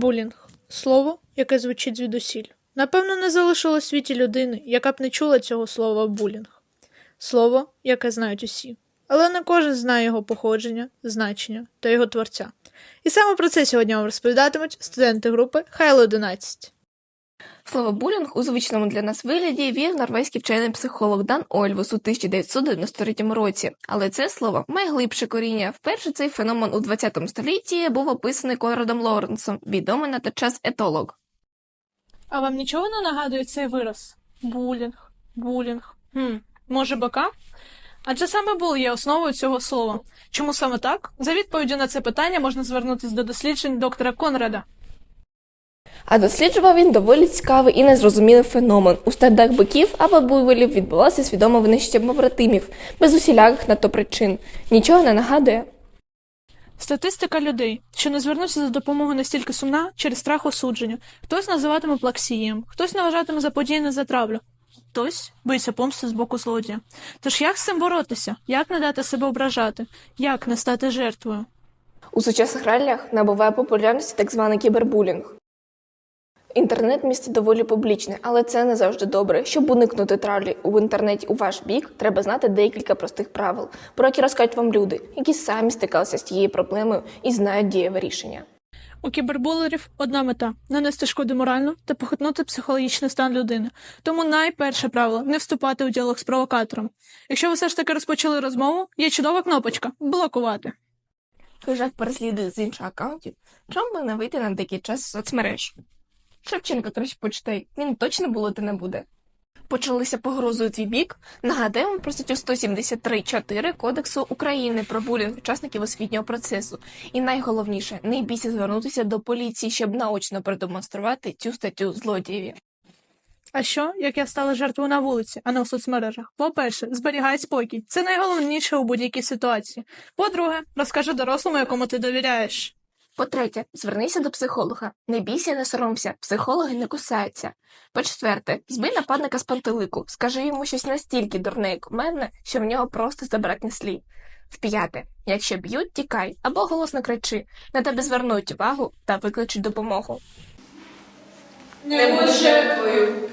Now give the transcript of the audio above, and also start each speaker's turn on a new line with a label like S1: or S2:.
S1: Булінг слово, яке звучить звідусіль. Напевно, не залишило в світі людини, яка б не чула цього слова булінг. Слово, яке знають усі. Але не кожен знає його походження, значення та його творця. І саме про це сьогодні вам розповідатимуть студенти групи Хайло 11.
S2: Слово булінг у звичному для нас вигляді вів норвезький вчений психолог Дан Ольвус у 1993 році. Але це слово має глибше коріння. Вперше цей феномен у 20 столітті був описаний Конрадом Лоренсом, відомий на той час етолог.
S1: А вам нічого не нагадує цей вираз? Булінг, булінг. Хм, може, бака? Адже саме бул є основою цього слова. Чому саме так? За відповіддю на це питання можна звернутися до досліджень доктора Конрада.
S2: А досліджував він доволі цікавий і незрозумілий феномен. У стадах биків або буйволів відбулося свідоме винищення побратимів, без усіляких на то причин. Нічого не нагадує.
S1: Статистика людей, що не звернуться за допомогою настільки сумна через страх осудження. Хтось називатиме плаксієм, хтось не вважатиме заподіяне за травлю, хтось боїться помсти з боку злодія. Тож як з цим боротися? Як не дати себе ображати? Як не стати жертвою?
S2: У сучасних реаліях набуває популярності так званий кібербулінг. Інтернет місце доволі публічне, але це не завжди добре. Щоб уникнути травлі у інтернеті у ваш бік, треба знати декілька простих правил, про які розкажуть вам люди, які самі стикалися з цією проблемою і знають дієве рішення.
S1: У кібербулерів одна мета нанести шкоду морально та похитнути психологічний стан людини. Тому найперше правило не вступати у діалог з провокатором. Якщо ви все ж таки розпочали розмову, є чудова кнопочка блокувати.
S2: Хижак переслідує з інших аккаунтів, чому би не вийти на деякий час з соцмереж? Шевченка краще почитай, він точно булити не буде. Почалися погрози у твій бік. Нагадаємо про статтю 173.4 Кодексу України про булінг учасників освітнього процесу. І найголовніше, не бійся звернутися до поліції, щоб наочно продемонструвати цю статтю злодієві.
S1: А що, як я стала жертвою на вулиці, а не у соцмережах? По-перше, зберігай спокій. Це найголовніше у будь-якій ситуації. По-друге, розкажи дорослому, якому ти довіряєш.
S2: По-третє, звернися до психолога. Не бійся, не соромся, психологи не кусаються. По-четверте, збий нападника з пантелику, скажи йому щось настільки дурне, як у мене, що в нього просто забракне слів. В-п'яте, якщо б'ють, тікай або голосно кричи, на тебе звернуть увагу та викличуть допомогу.
S3: Не будь жертвою.